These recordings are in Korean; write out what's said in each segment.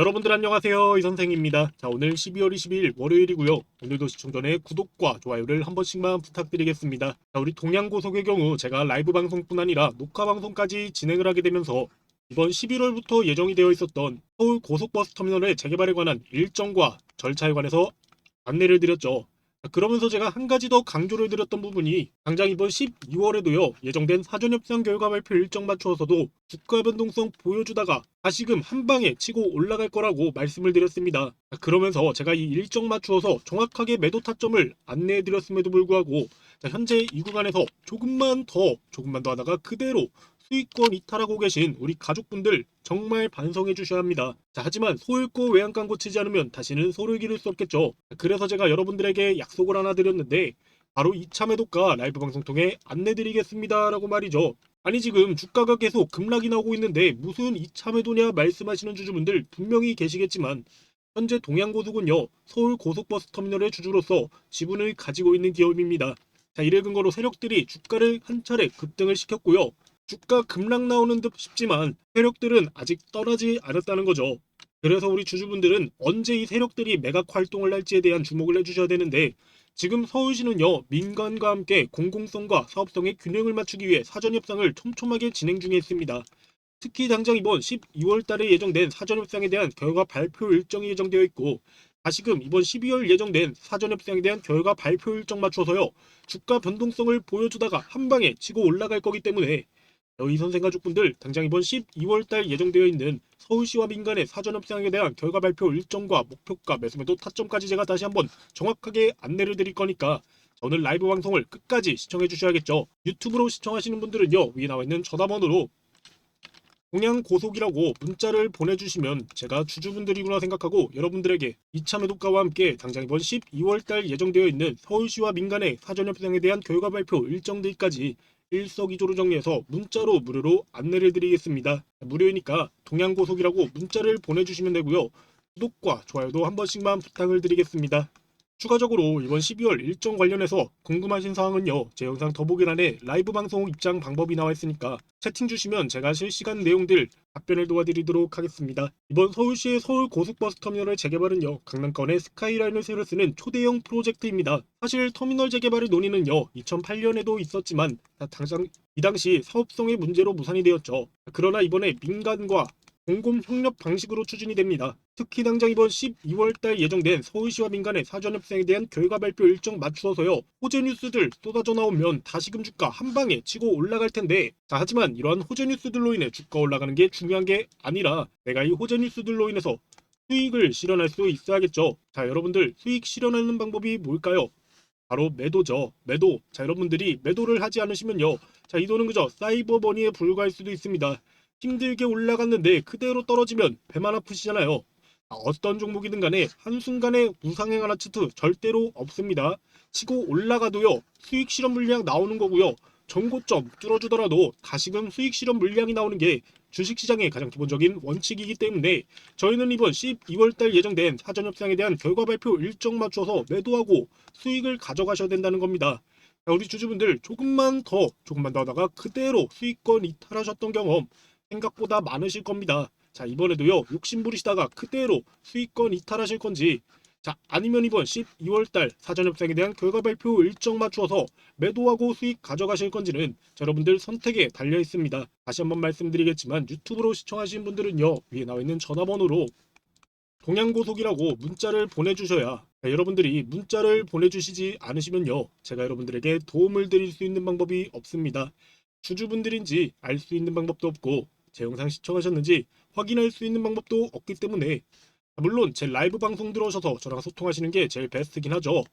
여러분들 안녕하세요. 이 선생입니다. 자 오늘 12월 22일 월요일이고요. 오늘도 시청 전에 구독과 좋아요를 한 번씩만 부탁드리겠습니다. 자 우리 동양고속의 경우 제가 라이브 방송뿐 아니라 녹화 방송까지 진행을 하게 되면서 이번 11월부터 예정이 되어 있었던 서울 고속버스 터미널의 재개발에 관한 일정과 절차에 관해서 안내를 드렸죠. 자, 그러면서 제가 한 가지 더 강조를 드렸던 부분이 당장 이번 12월에도요 예정된 사전협상 결과 발표 일정 맞추어서도 주가 변동성 보여주다가 다시금 한 방에 치고 올라갈 거라고 말씀을 드렸습니다. 자, 그러면서 제가 이 일정 맞추어서 정확하게 매도 타점을 안내해 드렸음에도 불구하고 자, 현재 이 구간에서 조금만 더 조금만 더 하다가 그대로 수익권 이탈하고 계신 우리 가족분들 정말 반성해 주셔야 합니다. 자, 하지만 소일고 외양간 고치지 않으면 다시는 소를 기를 수 없겠죠. 자, 그래서 제가 여러분들에게 약속을 하나 드렸는데 바로 2차 매도가 라이브 방송 통해 안내드리겠습니다 라고 말이죠. 아니 지금 주가가 계속 급락이 나오고 있는데 무슨 2차 매도냐 말씀하시는 주주분들 분명히 계시겠지만 현재 동양고속은요 서울 고속버스 터미널의 주주로서 지분을 가지고 있는 기업입니다. 자 이를 근거로 세력들이 주가를 한 차례 급등을 시켰고요. 주가 급락 나오는 듯 싶지만 세력들은 아직 떠나지 않았다는 거죠. 그래서 우리 주주분들은 언제 이 세력들이 매각 활동을 할지에 대한 주목을 해주셔야 되는데 지금 서울시는요 민간과 함께 공공성과 사업성의 균형을 맞추기 위해 사전 협상을 촘촘하게 진행 중에 있습니다. 특히 당장 이번 12월 달에 예정된 사전 협상에 대한 결과 발표 일정이 예정되어 있고 다시금 이번 12월 예정된 사전 협상에 대한 결과 발표 일정 맞춰서요 주가 변동성을 보여주다가 한 방에 치고 올라갈 거기 때문에 저희 선생 가족분들 당장 이번 12월 달 예정되어 있는 서울시와 민간의 사전협상에 대한 결과 발표 일정과 목표가 매수매도 타점까지 제가 다시 한번 정확하게 안내를 드릴 거니까 오늘 라이브 방송을 끝까지 시청해 주셔야겠죠. 유튜브로 시청하시는 분들은요 위에 나와 있는 전화번호로 공양 고속이라고 문자를 보내주시면 제가 주주분들이구나 생각하고 여러분들에게 2차 매도가와 함께 당장 이번 12월 달 예정되어 있는 서울시와 민간의 사전협상에 대한 결과 발표 일정 들까지 일석이조로 정리해서 문자로 무료로 안내를 드리겠습니다. 무료이니까 동양고속이라고 문자를 보내주시면 되고요. 구독과 좋아요도 한 번씩만 부탁을 드리겠습니다. 추가적으로 이번 12월 일정 관련해서 궁금하신 사항은요 제 영상 더보기란에 라이브 방송 입장 방법이 나와 있으니까 채팅 주시면 제가 실시간 내용들 답변을 도와드리도록 하겠습니다. 이번 서울시의 서울 고속버스 터미널의 재개발은요 강남권의 스카이라인을 새로 쓰는 초대형 프로젝트입니다. 사실 터미널 재개발의 논의는요 2008년에도 있었지만 당장 이 당시 사업성의 문제로 무산이 되었죠. 그러나 이번에 민간과 공공 협력 방식으로 추진이 됩니다. 특히 당장 이번 12월 달 예정된 서울시와 민간의 사전협상에 대한 결과 발표 일정 맞추어서요. 호재 뉴스들 쏟아져 나오면 다시금 주가 한 방에 치고 올라갈 텐데 자, 하지만 이러한 호재 뉴스들로 인해 주가 올라가는 게 중요한 게 아니라 내가 이 호재 뉴스들로 인해서 수익을 실현할 수 있어야겠죠. 자, 여러분들 수익 실현하는 방법이 뭘까요? 바로 매도죠. 매도. 자, 여러분들이 매도를 하지 않으시면요. 자, 이 돈은 그저 사이버 머니에 불과할 수도 있습니다. 힘들게 올라갔는데 그대로 떨어지면 배만 아프시잖아요. 아, 어떤 종목이든 간에 한순간에 우상행 하나 치트 절대로 없습니다. 치고 올라가도요. 수익 실현 물량 나오는 거고요. 전고점 뚫어주더라도 다시금 수익 실현 물량이 나오는 게 주식시장의 가장 기본적인 원칙이기 때문에 저희는 이번 12월 달 예정된 사전협상에 대한 결과 발표 일정 맞춰서 매도하고 수익을 가져가셔야 된다는 겁니다. 자, 우리 주주분들 조금만 더 조금만 더 하다가 그대로 수익권 이탈하셨던 경험 생각보다 많으실 겁니다. 자 이번에도요 욕심 부리시다가 그대로 수익권 이탈하실 건지 자 아니면 이번 12월달 사전협상에 대한 결과 발표 일정 맞추어서 매도하고 수익 가져가실 건지는 자, 여러분들 선택에 달려 있습니다. 다시 한번 말씀드리겠지만 유튜브로 시청하시는 분들은요 위에 나와 있는 전화번호로 동양고속이라고 문자를 보내주셔야 자, 여러분들이 문자를 보내주시지 않으시면요 제가 여러분들에게 도움을 드릴 수 있는 방법이 없습니다. 주주분들인지 알 수 있는 방법도 없고 제 영상 시청하셨는지 확인할 수 있는 방법도 없기 때문에 물론 제 라이브 방송 들어오셔서 저랑 소통하시는 게 제일 베스트긴 하죠.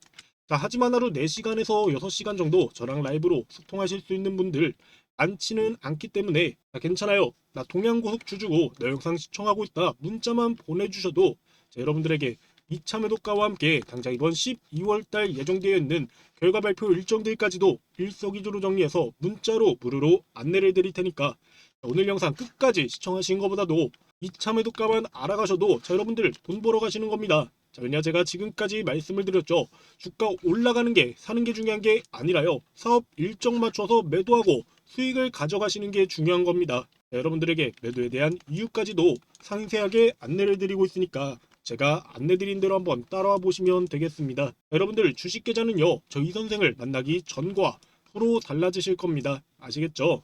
자, 하지만 하루 4시간에서 6시간 정도 저랑 라이브로 소통하실 수 있는 분들 많지는 않기 때문에 자, 괜찮아요. 나 동양고속 주주고 내 영상 시청하고 있다. 문자만 보내주셔도 자, 여러분들에게 2차 매도가와 함께 당장 이번 12월 달 예정되어 있는 결과 발표 일정들까지도 일석이조로 정리해서 문자로 무료로 안내를 드릴 테니까 오늘 영상 끝까지 시청하신 것보다도 2차 매도가만 알아가셔도 자 여러분들 돈 벌어 가시는 겁니다. 자, 왜냐 제가 지금까지 말씀을 드렸죠. 주가 올라가는 게 사는 게 중요한 게 아니라요. 사업 일정 맞춰서 매도하고 수익을 가져가시는 게 중요한 겁니다. 자, 여러분들에게 매도에 대한 이유까지도 상세하게 안내를 드리고 있으니까 제가 안내드린 대로 한번 따라와 보시면 되겠습니다. 여러분들 주식 계좌는요, 저희 선생을 만나기 전과 후로 달라지실 겁니다. 아시겠죠?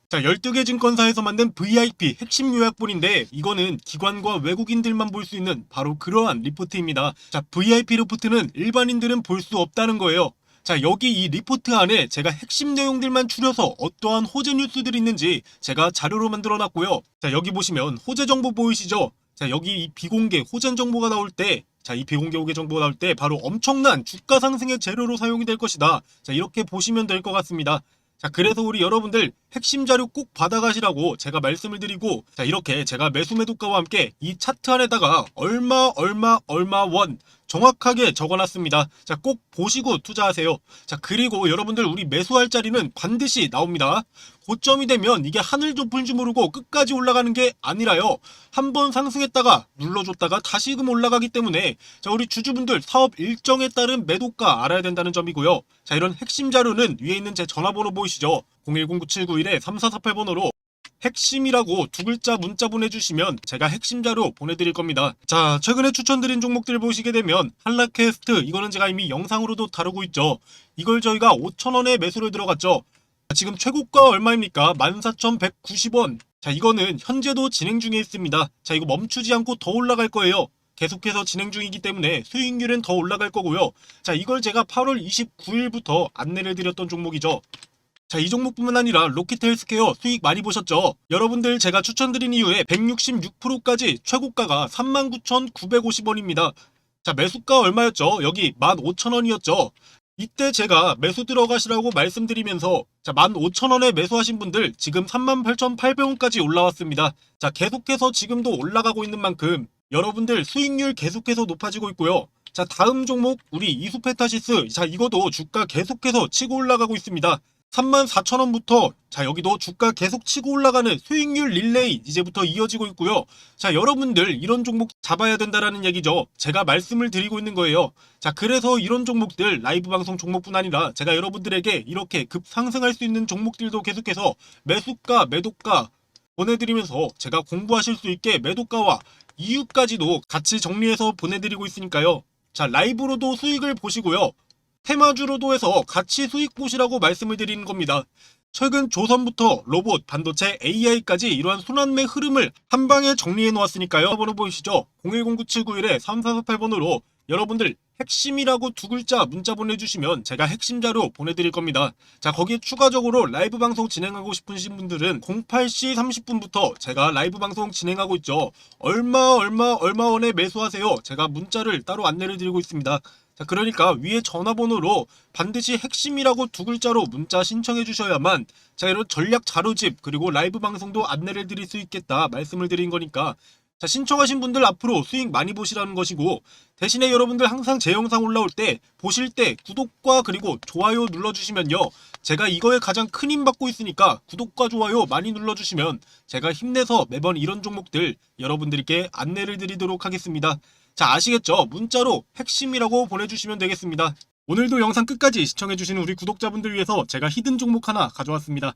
자, 12개 증권사에서 만든 VIP 핵심 요약본인데 이거는 기관과 외국인들만 볼 수 있는 바로 그러한 리포트입니다. 자, VIP 리포트는 일반인들은 볼 수 없다는 거예요. 자, 여기 이 리포트 안에 제가 핵심 내용들만 추려서 어떠한 호재 뉴스들이 있는지 제가 자료로 만들어 놨고요. 자, 여기 보시면 호재 정보 보이시죠? 자, 여기 이 비공개 호재 정보가 나올 때 자, 이 비공개 호재 정보가 나올 때 바로 엄청난 주가 상승의 재료로 사용이 될 것이다. 자, 이렇게 보시면 될 것 같습니다. 자, 그래서 우리 여러분들 핵심 자료 꼭 받아가시라고 제가 말씀을 드리고, 자, 이렇게 제가 매수 매도가와 함께 이 차트 안에다가 얼마, 얼마, 얼마 원 정확하게 적어놨습니다. 자, 꼭 보시고 투자하세요. 자, 그리고 여러분들 우리 매수할 자리는 반드시 나옵니다. 고점이 되면 이게 하늘 줄 모르고 끝까지 올라가는 게 아니라요. 한번 상승했다가 눌러줬다가 다시금 올라가기 때문에 자 우리 주주분들 사업 일정에 따른 매도가 알아야 된다는 점이고요. 자 이런 핵심 자료는 위에 있는 제 전화번호 보이시죠? 0109791-3448번호로 핵심이라고 두 글자 문자 보내주시면 제가 핵심 자료 보내드릴 겁니다. 자, 최근에 추천드린 종목들 보시게 되면 한라캐스트 이거는 제가 이미 영상으로도 다루고 있죠. 이걸 저희가 5천원에 매수를 들어갔죠. 지금 최고가 얼마입니까? 14,190원. 자, 이거는 현재도 진행 중에 있습니다. 자, 이거 멈추지 않고 더 올라갈 거예요. 계속해서 진행 중이기 때문에 수익률은 더 올라갈 거고요. 자, 이걸 제가 8월 29일부터 안내를 드렸던 종목이죠. 자, 이 종목뿐만 아니라 로켓 헬스케어 수익 많이 보셨죠? 여러분들 제가 추천드린 이후에 166%까지 최고가가 39,950원입니다. 자, 매수가 얼마였죠? 여기 15,000원이었죠? 이때 제가 매수 들어가시라고 말씀드리면서 자 15,000원에 매수하신 분들 지금 38,800원까지 올라왔습니다. 자 계속해서 지금도 올라가고 있는 만큼 여러분들 수익률 계속해서 높아지고 있고요. 자 다음 종목 우리 이수페타시스 자 이거도 주가 계속해서 치고 올라가고 있습니다. 34,000원부터 자 여기도 주가 계속 치고 올라가는 수익률 릴레이 이제부터 이어지고 있고요. 자 여러분들 이런 종목 잡아야 된다라는 얘기죠. 제가 말씀을 드리고 있는 거예요. 자 그래서 이런 종목들 라이브 방송 종목뿐 아니라 제가 여러분들에게 이렇게 급 상승할 수 있는 종목들도 계속해서 매수가 매도가 보내드리면서 제가 공부하실 수 있게 매도가와 이유까지도 같이 정리해서 보내드리고 있으니까요. 자 라이브로도 수익을 보시고요. 테마주로도 해서 같이 수익 보시라고 말씀을 드리는 겁니다. 최근 조선부터 로봇, 반도체, AI까지 이러한 순환매 흐름을 한 방에 정리해 놓았으니까요. 번호 보이시죠? 0109791-3448번으로 여러분들 핵심이라고 두 글자 문자 보내주시면 제가 핵심 자료 보내드릴 겁니다. 자 거기에 추가적으로 라이브 방송 진행하고 싶으신 분들은 08시 30분부터 제가 라이브 방송 진행하고 있죠. 얼마 얼마 얼마 원에 매수하세요. 제가 문자를 따로 안내를 드리고 있습니다. 자, 그러니까 위에 전화번호로 반드시 핵심이라고 두 글자로 문자 신청해 주셔야만 자, 이런 전략 자료집 그리고 라이브 방송도 안내를 드릴 수 있겠다 말씀을 드린 거니까 자, 신청하신 분들 앞으로 수익 많이 보시라는 것이고 대신에 여러분들 항상 제 영상 올라올 때 보실 때 구독과 그리고 좋아요 눌러주시면요. 제가 이거에 가장 큰 힘 받고 있으니까 구독과 좋아요 많이 눌러주시면 제가 힘내서 매번 이런 종목들 여러분들께 안내를 드리도록 하겠습니다. 자 아시겠죠? 문자로 핵심이라고 보내주시면 되겠습니다. 오늘도 영상 끝까지 시청해주시는 우리 구독자분들 위해서 제가 히든 종목 하나 가져왔습니다.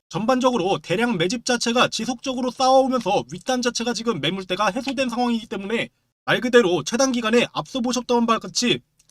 전반적으로 대량 매집 자체가 지속적으로 쌓아오면서 윗단 자체가 지금 매물대가 해소된 상황이기 때문에 말 그대로 최단 기간에 앞서 보셨던 바와 같이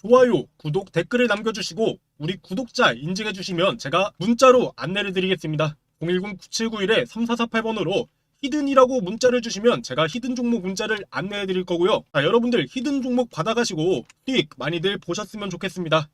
좋아요, 구독, 댓글을 남겨주시고 우리 구독자 인증해주시면 제가 문자로 안내를 드리겠습니다. 010-9791-3448번으로 히든이라고 문자를 주시면 제가 히든 종목 문자를 안내해 드릴 거고요. 자, 여러분들 히든 종목 받아가시고 수익 많이들 보셨으면 좋겠습니다.